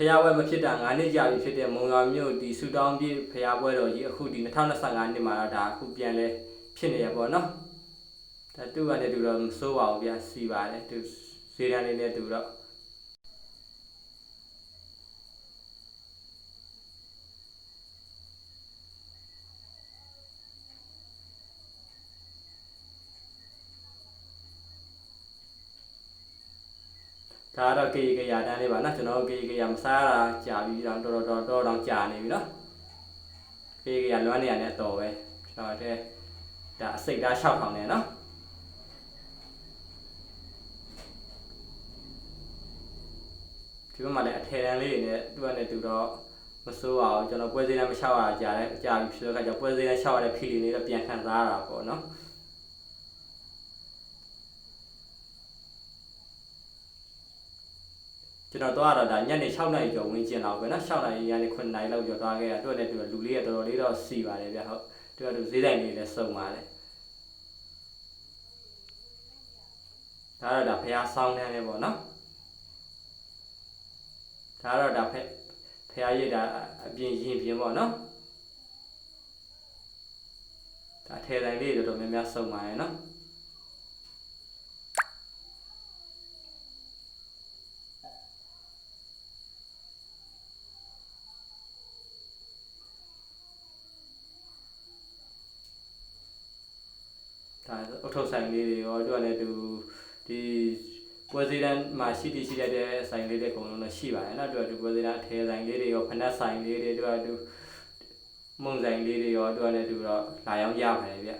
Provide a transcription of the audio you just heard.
ဖျားပွဲမဖြစ်တာ9နှစ်ကြာပြီဖြစ်တဲ့မုံရွာမြို့ဒီဆူတောင်းပြည့်ဖျားပွဲတော်ကြီးအခုဒီ2025နှစ်မှာတော့ဒါအခုပြန်လဲဖြစ်နေရပေါ့နော်ဒါသူ့ကနေတူတော့မစိုးပါဘူးဗျာစီပါတယ်သူဈေးရန်လေးနဲ့တူတော့ ဒါကတော့ကေကေရာတန်းလေးပါနော်ကျွန်တော်ကေကေရာမစားတာကြာပြီတော့တော်တော်တော်တော်တော်ကြာနေပြီနော်ကေကေရာလွမ်းနေရတဲ့အတော်ပဲကျွန်တော်တဲ့ဒါအစိတ်ဓာတ်6000နဲ့နော်ဒီဘက်မှာလည်းအထည်တန်းလေးတွေနဲ့သူကလည်းတူတော့မစိုးပါဘူးကျွန်တော်ပွဲစည်းတန်းမလျှောက်ရတာကြာတယ်ကြာပြီဖြစ်တဲ့အခါကျပွဲစည်းတန်းလျှောက်ရတဲ့ဖီလီလေးတော့ပြန်ခံစားရတာပေါ့နော် ကျွန်တော်သွားတော့ဒါညနေ6နာရီကျော်ဝင်ကျင်တော့ပဲနော်6နာရီညနေ9နာရီလောက်ကျော်သွားခဲ့တာတွေ့တယ်တူလူလေးကတော်တော်လေးတော့စီပါတယ်ဗျဟုတ်တူကတူဈေးတိုင်းလေးလည်းစုံပါတယ်ဒါတော့ဒါဖះဆောင်းတန်းလေးပေါ့နော်ဒါတော့ဒါဖះဖះရည်ဒါအပြင်ရင်ပြင်ပေါ့နော်ဒါထဲတိုင်းလေးတော်တော်များများစုံပါတယ်နော် ဒါအုတ်ထုတ်ဆိုင်လေးတွေရောသူကလည်းသူဒီပွဲစည်းတန်းမှာရှိတည်ရှိတတ်တဲ့ဆိုင်လေးတွေအကုန်လုံးတော့ရှိပါတယ်နော်သူကသူပွဲစည်းတန်းအထည်ဆိုင်လေးတွေရောဖနက်ဆိုင်လေးတွေသူကသူမုံဆိုင်လေးတွေရောသူကလည်းသူတော့လာရောက်ရပါတယ်ဗျ